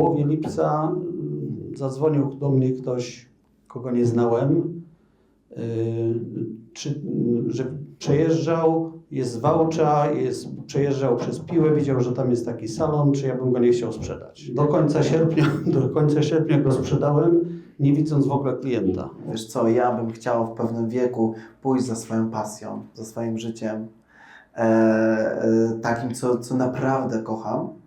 połowie lipca mm, zadzwonił do mnie ktoś, kogo nie znałem, yy, czy, że przejeżdżał, jest Wałcza, jest, przejeżdżał przez Piłę, widział, że tam jest taki salon, czy ja bym go nie chciał sprzedać. Do końca sierpnia, do końca sierpnia go sprzedałem, nie widząc w ogóle klienta. Wiesz co, ja bym chciał w pewnym wieku pójść za swoją pasją, za swoim życiem, e, e, takim, co, co naprawdę kocham.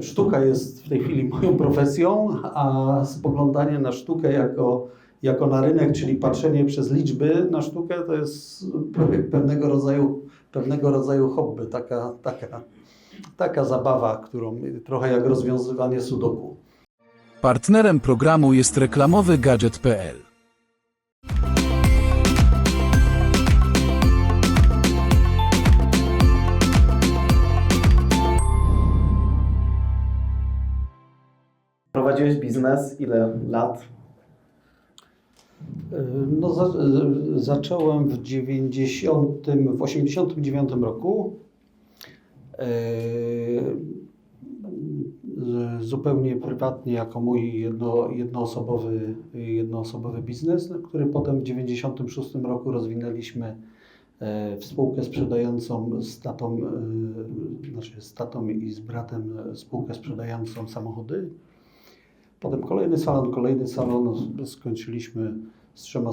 Sztuka jest w tej chwili moją profesją, a spoglądanie na sztukę jako, jako na rynek, czyli patrzenie przez liczby na sztukę, to jest pe- pewnego rodzaju, pewnego rodzaju hobby, taka, taka, taka zabawa, którą trochę jak rozwiązywanie sudoku. Partnerem programu jest reklamowy gadżet.pl. Prowadziłeś biznes ile lat? No, za, zacząłem w 90, w 89 roku. Z- zupełnie prywatnie jako mój jedno, jednoosobowy, jednoosobowy biznes, no, który potem w 96 roku rozwinęliśmy e, w spółkę sprzedającą z tatą, e, znaczy z tatą i z bratem spółkę sprzedającą samochody. Potem kolejny salon, kolejny salon. Skończyliśmy z trzema,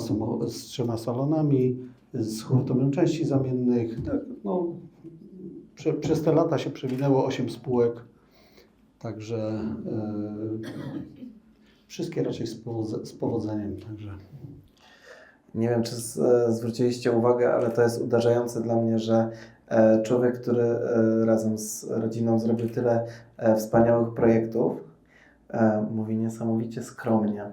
z trzema salonami, z hurtownią części zamiennych. Tak, no, prze, przez te lata się przewinęło 8 spółek. Także e, wszystkie raczej z, powodze- z powodzeniem. Także. Nie wiem, czy z, e, zwróciliście uwagę, ale to jest uderzające dla mnie, że e, człowiek, który e, razem z rodziną zrobił tyle e, wspaniałych projektów, e, mówi niesamowicie skromnie.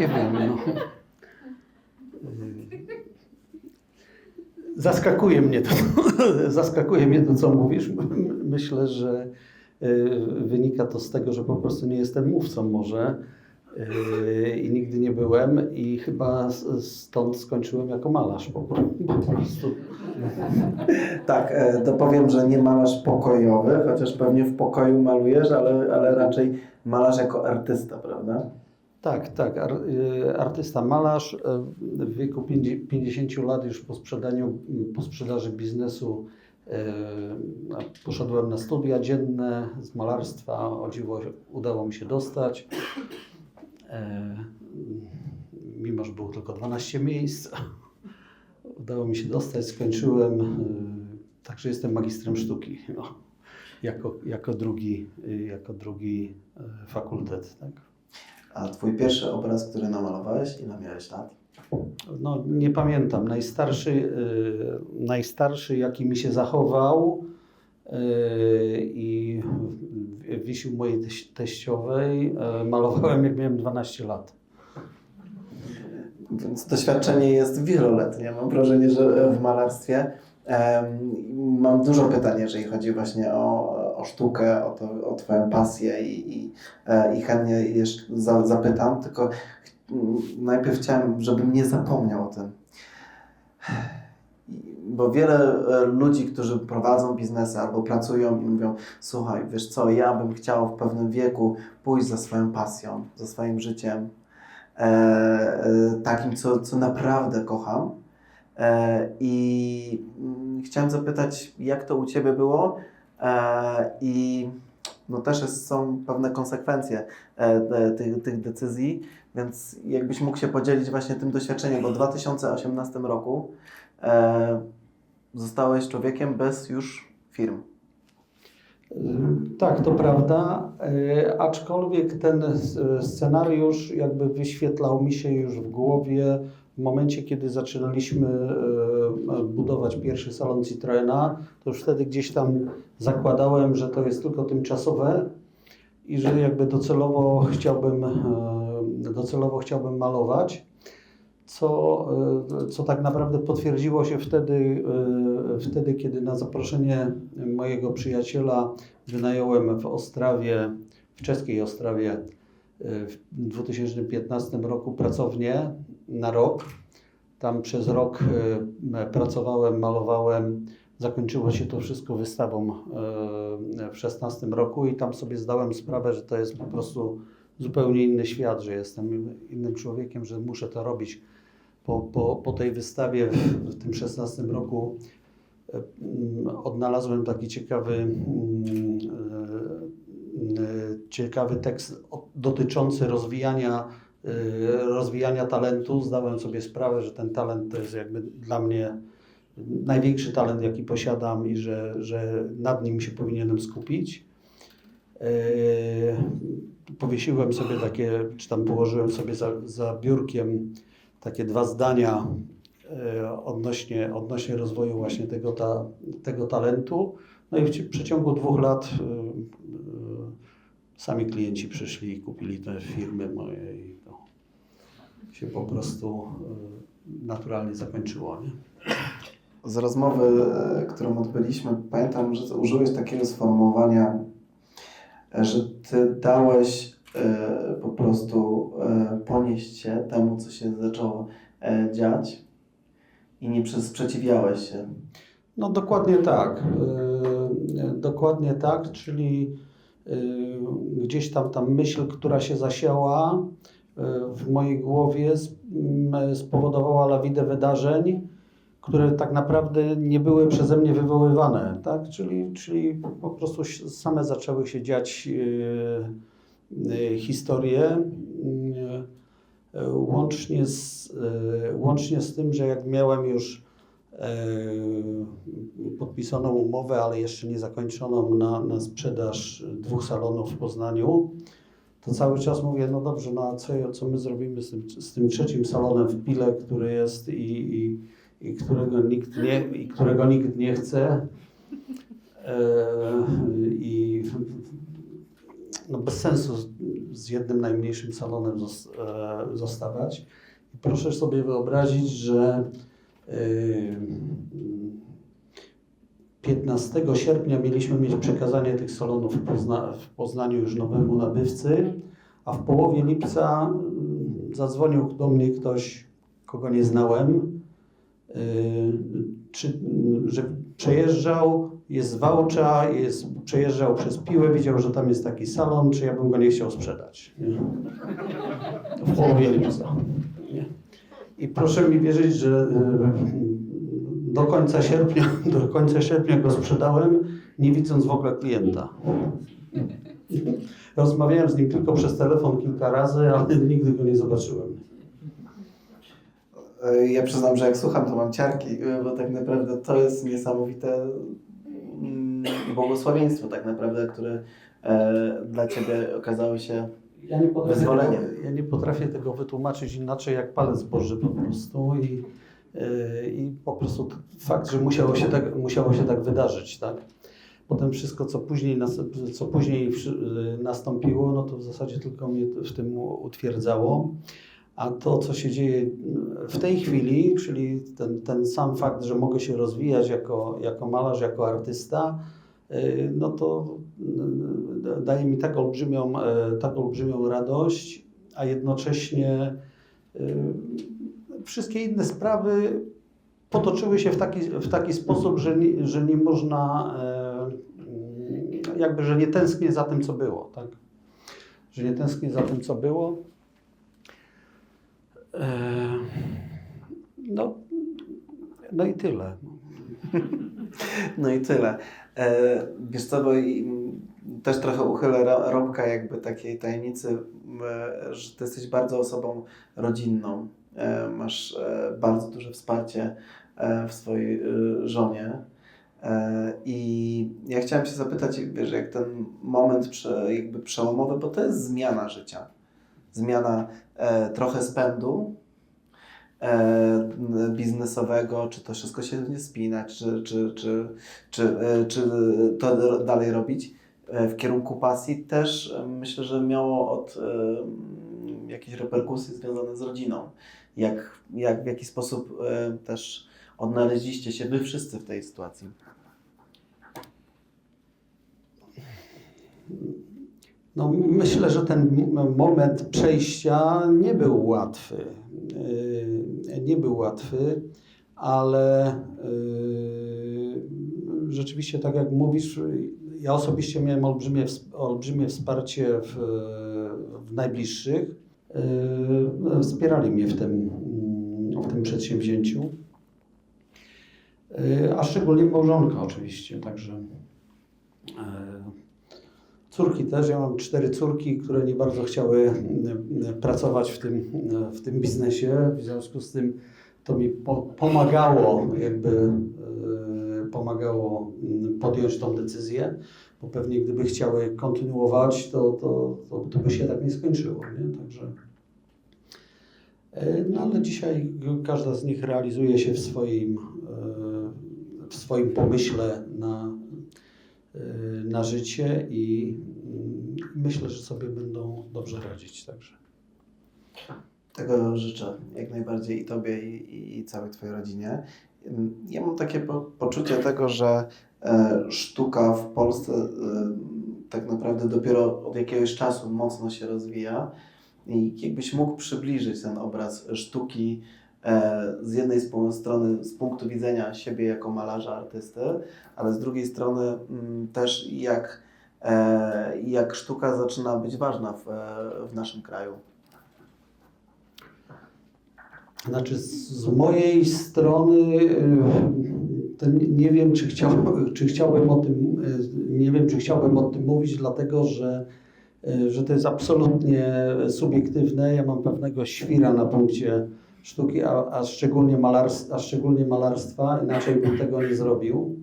Nie wiem. No. Zaskakuje mnie to, zaskakuje mnie to, co mówisz. Myślę, że y, wynika to z tego, że po prostu nie jestem mówcą może i nigdy nie byłem i chyba stąd skończyłem jako malarz po, prostu. Tak, e, to powiem, że nie malarz pokojowy, chociaż pewnie w pokoju malujesz, ale, ale raczej malarz jako artysta, prawda? Tak, tak. Y, artysta malarz y, w wieku 50 50 lat już po sprzedaniu, po sprzedaży biznesu a poszedłem na studia dzienne z malarstwa. O dziwo udało mi się dostać. E, Mimo, że było tylko 12 miejsc, udało mi się dostać. Skończyłem, y, także jestem magistrem sztuki. No, jako, jako, drugi, jako drugi y, fakultet. Tak. A twój pierwszy obraz, który namalowałeś, ile miałeś lat? No, nie pamiętam. Najstarszy, najstarszy jaki mi się zachował i wisił mojej teś- teściowej, y, malowałem jak miałem 12 lat. Więc doświadczenie jest wieloletnie. Mam wrażenie, że w malarstwie mam dużo pytań, jeżeli chodzi właśnie o, o sztukę, o, to, o Twoją pasję i, i, e, i chętnie jeszcze za, zapytam, tylko najpierw chciałem, żebym nie zapomniał o tym. Bo wiele e, ludzi, którzy prowadzą biznesy albo pracują i mówią, słuchaj, wiesz co, ja bym chciał w pewnym wieku pójść za swoją pasją, za swoim życiem, e, e, takim, co, co naprawdę kocham. E, I mm, chciałem zapytać, jak to u Ciebie było? E, I no też jest, są pewne konsekwencje e, tych, tych decyzji, więc jakbyś mógł się podzielić właśnie tym doświadczeniem, bo w 2018 roku e, zostałeś człowiekiem bez już firm. Y, Tak, to prawda, y, aczkolwiek ten scenariusz jakby wyświetlał mi się już w głowie w momencie, kiedy zaczynaliśmy y, budować pierwszy salon Citroena, to już wtedy gdzieś tam zakładałem, że to jest tylko tymczasowe i że jakby docelowo chciałbym, y, docelowo chciałbym malować co, y, co tak naprawdę potwierdziło się wtedy, y, wtedy, kiedy na zaproszenie mojego przyjaciela wynająłem w Ostrawie, w czeskiej Ostrawie y, w 2015 roku pracownię na rok. Tam przez rok pracowałem, malowałem zakończyło się to wszystko wystawą e, w 16 roku i tam sobie zdałem sprawę, że to jest po prostu zupełnie inny świat, że jestem innym człowiekiem, że muszę to robić. Po, po, po tej wystawie w, w tym 16 roku odnalazłem taki ciekawy, mm, e, e, ciekawy tekst dotyczący rozwijania, e, rozwijania talentu. Zdałem sobie sprawę, że ten talent to jest jakby dla mnie największy talent, jaki posiadam i że, że nad nim się powinienem skupić. E, Powiesiłem sobie takie, czy tam położyłem sobie za, za biurkiem takie dwa zdania e, odnośnie, odnośnie rozwoju właśnie tego, ta, tego talentu. No i w ci- przeciągu dwóch lat e, sami klienci przyszli i kupili te firmy moje i to się po prostu naturalnie zakończyło. Nie? Z rozmowy, e, którą odbyliśmy, pamiętam, że użyłeś takiego sformułowania, że ty dałeś e, po prostu e, ponieść się temu, co się zaczęło e, dziać i nie sprzeciwiałeś się. No dokładnie tak. Dokładnie tak, czyli gdzieś tam ta myśl, która się zasiała w mojej głowie spowodowała lawinę wydarzeń, które tak naprawdę nie były przeze mnie wywoływane, tak? Czyli, czyli po prostu same zaczęły się dziać yy, yy, historie. Yy, Łącznie z, yy, łącznie z tym, że jak miałem już podpisaną umowę, ale jeszcze nie zakończoną na, na sprzedaż dwóch salonów w Poznaniu, to cały czas mówię, no dobrze, no a co, co my zrobimy z tym, z tym trzecim salonem w Pile, który jest i, i, i, którego, nikt nie, i którego nikt nie chce. E, I no bez sensu z, jednym najmniejszym salonem e, zostawać. I proszę sobie wyobrazić, że Yy, 15 sierpnia mieliśmy mieć przekazanie tych salonów w, Pozna, w Poznaniu już nowemu nabywcy, a w połowie lipca mm, zadzwonił do mnie ktoś, kogo nie znałem, czy, że przejeżdżał, jest Wałcza, jest, przejeżdżał przez Piłę, widział, że tam jest taki salon, czy ja bym go nie chciał sprzedać. Nie? W połowie lipca. I proszę mi wierzyć, że y, do końca sierpnia, do końca sierpnia go sprzedałem, nie widząc w ogóle klienta. Rozmawiałem z nim tylko przez telefon kilka razy, ale nigdy go nie zobaczyłem. E, Ja przyznam, że jak słucham, to mam ciarki, e, bo tak naprawdę to jest niesamowite mm, błogosławieństwo tak naprawdę, które e, dla Ciebie okazało się Ja nie, potrafię Wyzwolenie. tego, ja nie potrafię tego wytłumaczyć inaczej jak palec Boży po prostu i, i po prostu fakt, że musiało się tak, musiało się tak wydarzyć, tak? Potem wszystko, co później, co później nastąpiło, no to w zasadzie tylko mnie w tym utwierdzało. A to, co się dzieje w tej chwili, czyli ten, ten sam fakt, że mogę się rozwijać jako, jako malarz, jako artysta, y, no to y, daje mi tak olbrzymią, e, tak olbrzymią radość, a jednocześnie y, wszystkie inne sprawy potoczyły się w taki, w taki sposób, że nie, że nie można, e, mm, jakby, że nie tęsknię za tym, co było, tak? Że nie tęsknię za tym, co było. E, No, no i tyle. No i tyle. E, wiesz co, bo też trochę uchylę rąbka jakby takiej tajemnicy, m, e, że ty jesteś bardzo osobą rodzinną. Masz bardzo duże wsparcie w swojej żonie. I ja chciałem się zapytać, wiesz, jak ten moment jakby przełomowy, bo to jest zmiana życia. Zmiana e, trochę spędu, e, biznesowego, czy to wszystko się nie spinać, czy, czy, czy, czy, e, czy to dalej robić e, w kierunku pasji, też e, myślę, że miało od e, m, jakieś reperkusje związane z rodziną. Jak, jak w jaki sposób e, też odnaleźliście się wy wszyscy w tej sytuacji? No, myślę, że ten moment przejścia nie był łatwy. Yy, Nie był łatwy, ale yy, rzeczywiście, tak jak mówisz, ja osobiście miałem olbrzymie, olbrzymie wsparcie w, w najbliższych. Yy, Wspierali mnie w tym, w tym przedsięwzięciu. A szczególnie małżonka oczywiście, także córki też. Ja mam cztery córki, które nie bardzo chciały yy, pracować w tym, w tym biznesie. W związku z tym to mi po, pomagało jakby yy, pomagało mm, podjąć tą decyzję, bo pewnie gdyby chciały kontynuować, to, to, to, to by się tak nie skończyło. Nie? Także, yy, no ale dzisiaj każda z nich realizuje się w swoim, yy, w swoim pomyśle na, na życie i yy, myślę, że sobie będą dobrze radzić. Także. Tego życzę jak najbardziej i Tobie, i, i, całej Twojej rodzinie. Ym, Ja mam takie po, poczucie tego, że e, sztuka w Polsce e, tak naprawdę dopiero od jakiegoś czasu mocno się rozwija. I jakbyś mógł przybliżyć ten obraz sztuki z jednej strony z punktu widzenia siebie jako malarza, artysty, ale z drugiej strony mm, też jak, e, jak sztuka zaczyna być ważna w, e, w naszym kraju. Znaczy, z, mojej strony nie- wiem, czy, chciał, czy chciałbym o tym, nie wiem, czy chciałbym o tym mówić, dlatego że, że to jest absolutnie subiektywne. Ja mam pewnego świra na punkcie sztuki, a, a, szczególnie, malarstwa, a szczególnie malarstwa, inaczej bym tego nie zrobił.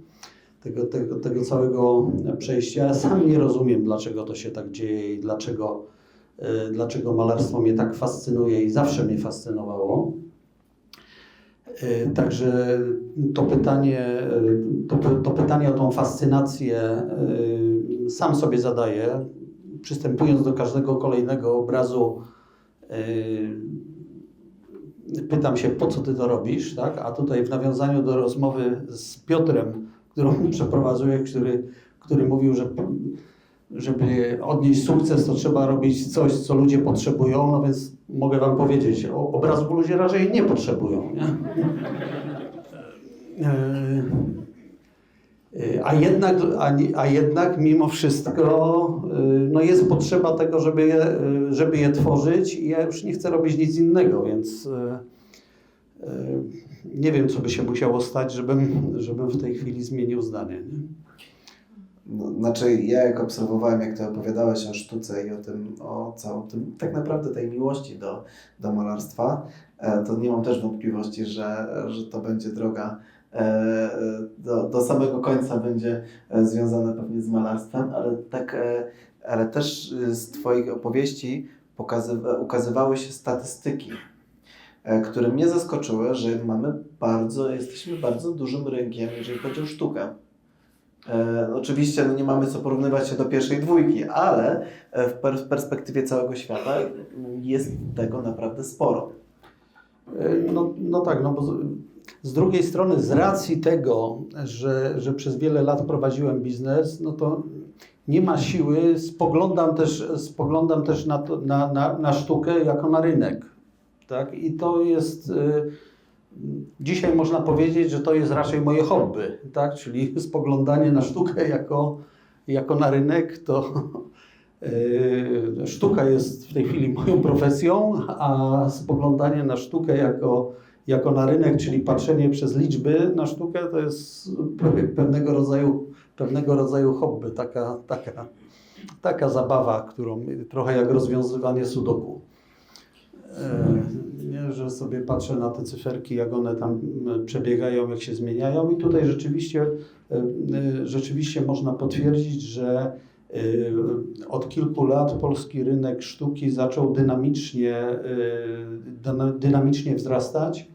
Tego, tego, tego całego przejścia. Ja sam nie rozumiem, dlaczego to się tak dzieje i dlaczego, y, dlaczego malarstwo mnie tak fascynuje i zawsze mnie fascynowało. Y, Także to pytanie, y, to, to pytanie o tą fascynację y, sam sobie zadaję, przystępując do każdego kolejnego obrazu. Pytam się, po co ty to robisz, tak? A tutaj w nawiązaniu do rozmowy z Piotrem, którą przeprowadzuję, który, który mówił, że żeby odnieść sukces, to trzeba robić coś, co ludzie potrzebują, no więc mogę Wam powiedzieć, o- obrazów ludzie raczej nie potrzebują. Nie? A jednak, a, a jednak mimo wszystko e, no jest potrzeba tego, żeby je, e, żeby je tworzyć i ja już nie chcę robić nic innego, więc e, nie wiem, co by się musiało stać, żebym, żebym w tej chwili zmienił zdanie. Nie? No, znaczy, ja jak obserwowałem, jak ty opowiadałeś o sztuce i o tym, o całym tym, tak naprawdę tej miłości do, do malarstwa, e, to nie mam też wątpliwości, że, że to będzie droga do, do samego końca będzie e, związana pewnie z malarstwem, ale tak, e, ale też e, z Twoich opowieści pokazywa, ukazywały się statystyki, e, które mnie zaskoczyły, że mamy bardzo, jesteśmy bardzo dużym rynkiem, jeżeli chodzi o sztukę. E, oczywiście no nie mamy co porównywać się do pierwszej dwójki, ale e, w perspektywie całego świata jest tego naprawdę sporo. E, No, no tak, no bo z, z drugiej strony, z racji tego, że, że przez wiele lat prowadziłem biznes, no to nie ma siły, spoglądam też, spoglądam też na, to, na, na, na sztukę jako na rynek. Tak? I to jest. e, Dzisiaj można powiedzieć, że to jest raczej moje hobby, tak? czyli spoglądanie na sztukę jako, jako na rynek, to Sztuka jest w tej chwili moją profesją, a spoglądanie na sztukę jako, jako na rynek, czyli patrzenie przez liczby na sztukę, to jest pe- pewnego rodzaju, pewnego rodzaju hobby, taka, taka, taka zabawa, którą trochę jak rozwiązywanie sudoku. Yy, Nie, że sobie patrzę na te cyferki, jak one tam mm, przebiegają, jak się zmieniają i tutaj rzeczywiście, yy, rzeczywiście można potwierdzić, że Yy, Od kilku lat polski rynek sztuki zaczął dynamicznie, yy, dyna- dynamicznie wzrastać.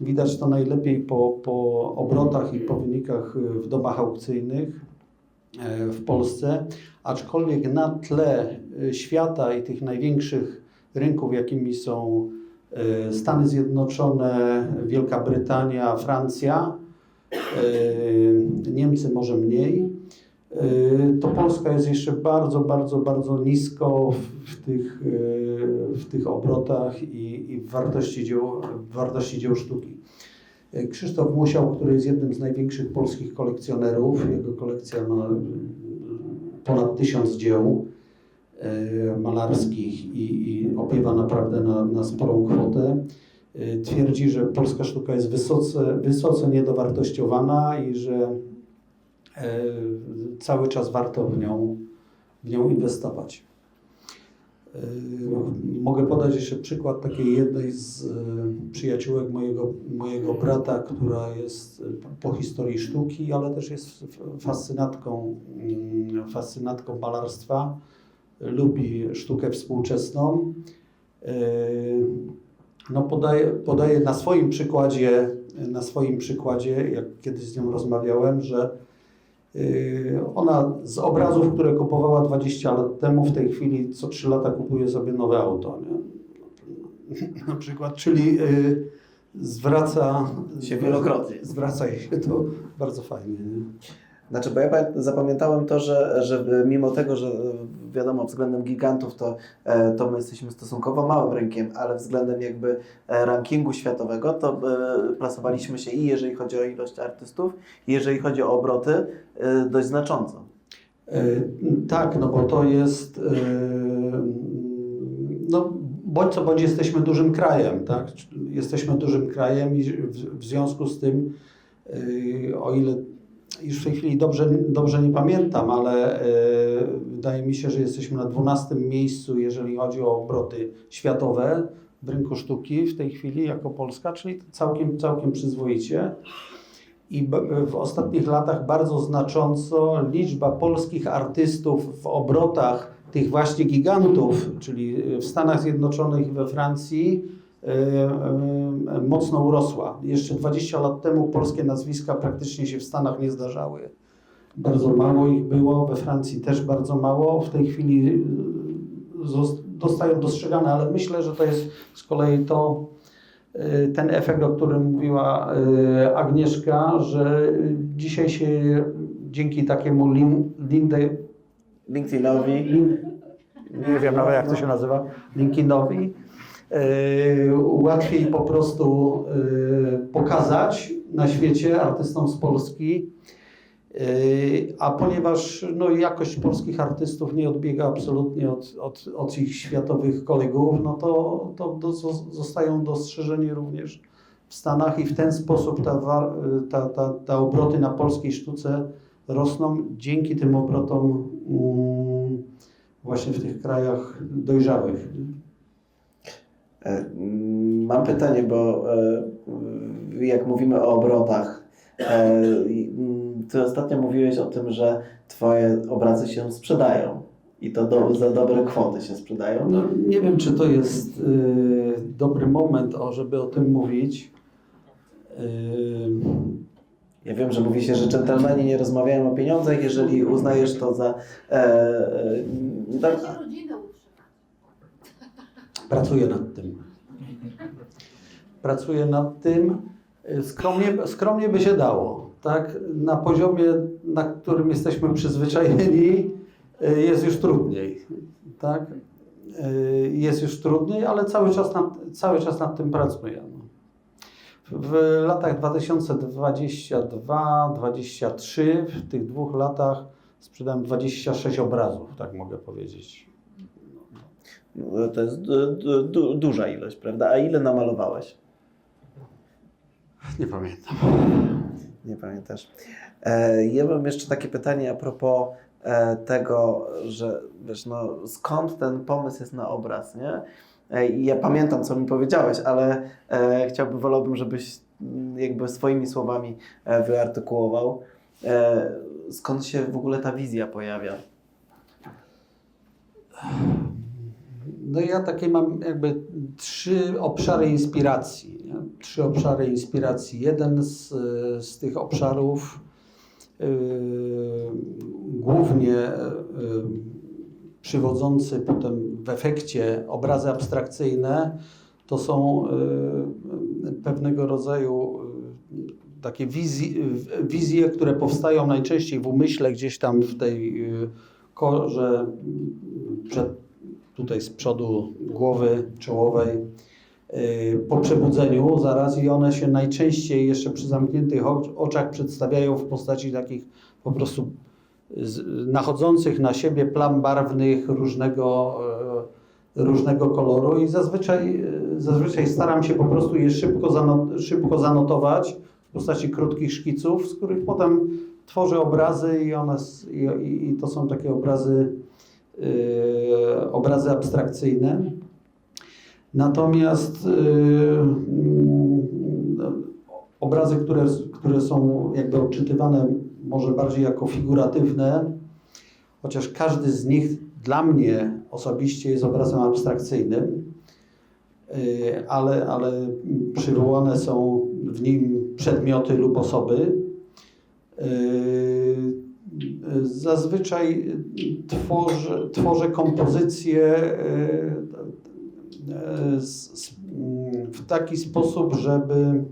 Widać to najlepiej po, po obrotach i po wynikach yy, w domach aukcyjnych yy, w Polsce, aczkolwiek na tle yy, świata i tych największych rynków, jakimi są yy, Stany Zjednoczone, Wielka Brytania, Francja, yy, Niemcy może mniej, to Polska jest jeszcze bardzo, bardzo, bardzo nisko w, tych, y, w tych obrotach i, i w wartości dzieł, w wartości dzieł sztuki. E, Krzysztof Musiał, który jest jednym z największych polskich kolekcjonerów, jego kolekcja ma ponad tysiąc dzieł malarskich i, i opiewa naprawdę na, na sporą kwotę. Twierdzi, że polska sztuka jest wysoce, wysoce niedowartościowana i że cały czas warto w nią, w nią inwestować. E, Mogę podać jeszcze przykład takiej jednej z e, przyjaciółek mojego, mojego brata, która jest e, po historii sztuki, ale też jest fascynatką, mm, fascynatką malarstwa. Lubi sztukę współczesną. E, No podaję, podaję na swoim przykładzie, na swoim przykładzie, jak kiedyś z nią rozmawiałem, że Ona z obrazów, które kupowała 20 lat temu, w tej chwili co 3 lata kupuje sobie nowe auto. Nie? Na przykład, czyli yy, zwraca Się wielokrotnie. Zwraca się to bardzo fajnie. Nie? Znaczy, bo ja pamię- zapamiętałem to, że, że mimo tego, że wiadomo, względem gigantów to, e, to my jesteśmy stosunkowo małym rynkiem, ale względem jakby e, rankingu światowego to e, plasowaliśmy się i jeżeli chodzi o ilość artystów, i jeżeli chodzi o obroty, dość znacząco. Tak, no bo to jest. No, bądź co bądź jesteśmy dużym krajem, tak? Jesteśmy dużym krajem i w, związku z tym, o ile już w tej chwili dobrze, dobrze nie pamiętam, ale yy, wydaje mi się, że jesteśmy na 12 miejscu, jeżeli chodzi o obroty światowe w rynku sztuki w tej chwili jako Polska, czyli całkiem, całkiem przyzwoicie. I w ostatnich latach bardzo znacząco liczba polskich artystów w obrotach tych właśnie gigantów, czyli w Stanach Zjednoczonych we Francji, e, e, mocno urosła. Jeszcze 20 lat temu polskie nazwiska praktycznie się w Stanach nie zdarzały. Bardzo mało ich było, we Francji też bardzo mało. W tej chwili e, zostają dostrzegane, ale myślę, że to jest z kolei to, e, ten efekt, o którym mówiła e, Agnieszka, że dzisiaj się dzięki takiemu lin, linde, LinkedInowi. lin, nie wiem nawet jak to się nazywa, LinkedInowi, e, łatwiej po prostu e, pokazać na świecie artystom z Polski, e, a ponieważ no, jakość polskich artystów nie odbiega absolutnie od, od, od ich światowych kolegów, no to, to do, zostają dostrzeżeni również w Stanach i w ten sposób ta, ta, ta, ta obroty na polskiej sztuce rosną dzięki tym obrotom mm, właśnie w tych krajach dojrzałych. E, Mam pytanie, bo e, jak mówimy o obrotach, e, mm, ty ostatnio mówiłeś o tym, że twoje obrazy się sprzedają i to do, za dobre kwoty się sprzedają. No, nie wiem, czy to jest y, dobry moment, o, żeby o tym mówić. Y, Ja wiem, że mówi się, że dżentelmeni nie rozmawiają o pieniądzach, jeżeli uznajesz to za... E, e, da. Pracuję nad tym. Pracuję nad tym. Y, Skromnie, skromnie by się dało. Tak? Na poziomie, na którym jesteśmy przyzwyczajeni, y, jest już trudniej. Tak? Y, Jest już trudniej, ale cały czas nad, cały czas nad tym pracuję. no. W latach 2022-2023, w tych dwóch latach sprzedałem 26 obrazów, tak mogę powiedzieć. No, to jest du, du, du, duża ilość, prawda? A ile namalowałeś? Nie pamiętam. Nie pamiętasz. E, ja mam jeszcze takie pytanie a propos e, tego, że wiesz, no, skąd ten pomysł jest na obraz, nie? E, i ja pamiętam, co mi powiedziałeś, ale e, chciałbym, wolałbym, żebyś mm, jakby swoimi słowami e, wyartykułował. E, skąd się w ogóle ta wizja pojawia? No ja takie mam jakby trzy obszary inspiracji. Nie? Trzy obszary inspiracji. Jeden z, z tych obszarów yy, głównie yy, przywodzący potem w efekcie obrazy abstrakcyjne to są yy, pewnego rodzaju yy, takie wizje, wizje, które powstają najczęściej w umyśle gdzieś tam w tej yy, korze przed tutaj z przodu głowy czołowej y, po przebudzeniu zaraz i one się najczęściej jeszcze przy zamkniętych oczach przedstawiają w postaci takich po prostu nachodzących na siebie plam barwnych różnego, e, różnego koloru i zazwyczaj, e, zazwyczaj staram się po prostu je szybko, zano, szybko zanotować w postaci krótkich szkiców, z których potem tworzę obrazy i one i, i, to są takie obrazy, obrazy abstrakcyjne. Natomiast e, mm, obrazy, które, które są jakby odczytywane może bardziej jako figuratywne, chociaż każdy z nich dla mnie osobiście jest obrazem abstrakcyjnym, yy, ale, ale przywołane są w nim przedmioty lub osoby. Zazwyczaj tworzę, tworzę kompozycje yy, z- z- w taki sposób, żeby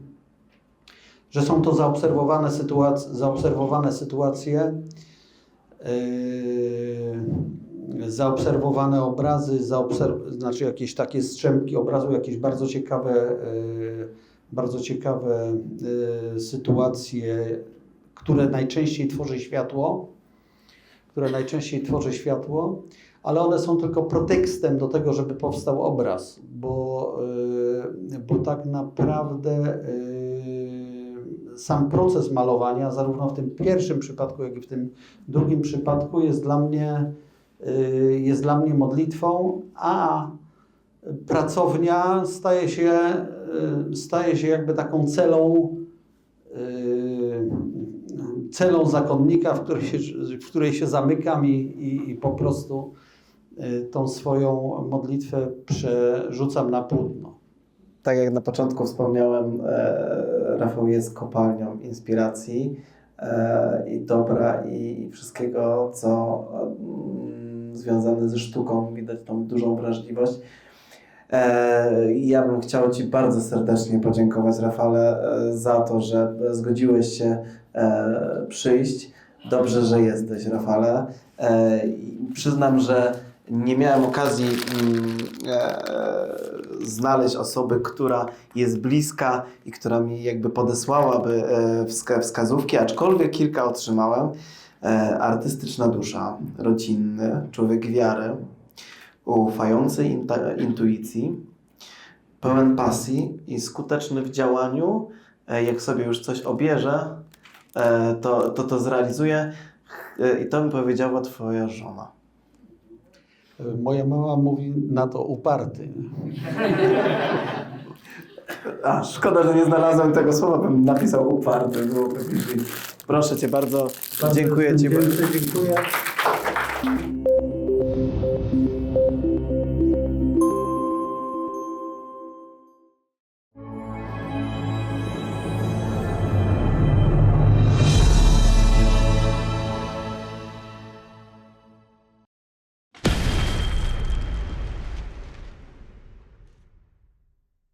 że są to zaobserwowane, sytuacje, zaobserwowane sytuacje, yy, zaobserwowane obrazy, zaobserw- znaczy jakieś takie strzępki obrazu, jakieś bardzo ciekawe, yy, bardzo ciekawe yy, sytuacje, które najczęściej tworzy światło, które najczęściej tworzy światło, ale one są tylko pretekstem do tego, żeby powstał obraz, bo, yy, bo tak naprawdę yy, sam proces malowania, zarówno w tym pierwszym przypadku, jak i w tym drugim przypadku, jest dla mnie, yy, jest dla mnie modlitwą, a pracownia staje się, staje się jakby taką celą, celą zakonnika, w której się, w której się zamykam i, i, i po prostu yy, tą swoją modlitwę przerzucam na płótno. Tak jak na początku wspomniałem, e, Rafał jest kopalnią inspiracji e, i dobra i, wszystkiego, co mm, związane ze sztuką. Widać tą dużą wrażliwość. E, ja bym chciał Ci bardzo serdecznie podziękować, Rafale, za to, że zgodziłeś się e, przyjść. Dobrze, że jesteś, Rafale. E, przyznam, że nie miałem okazji mm, e, znaleźć osoby, która jest bliska i która mi jakby podesłałaby e, wska wskazówki, aczkolwiek kilka otrzymałem. E, artystyczna dusza, rodzinny, człowiek wiary, ufający intuicji, pełen pasji i skuteczny w działaniu. E, jak sobie już coś obierze, to, to to zrealizuje. E, I to mi powiedziała Twoja żona. Moja mama mówi na to uparty. A, szkoda, że nie znalazłem tego słowa, bym napisał uparty. Proszę Cię bardzo, dziękuję Ci bardzo. Dziękuję.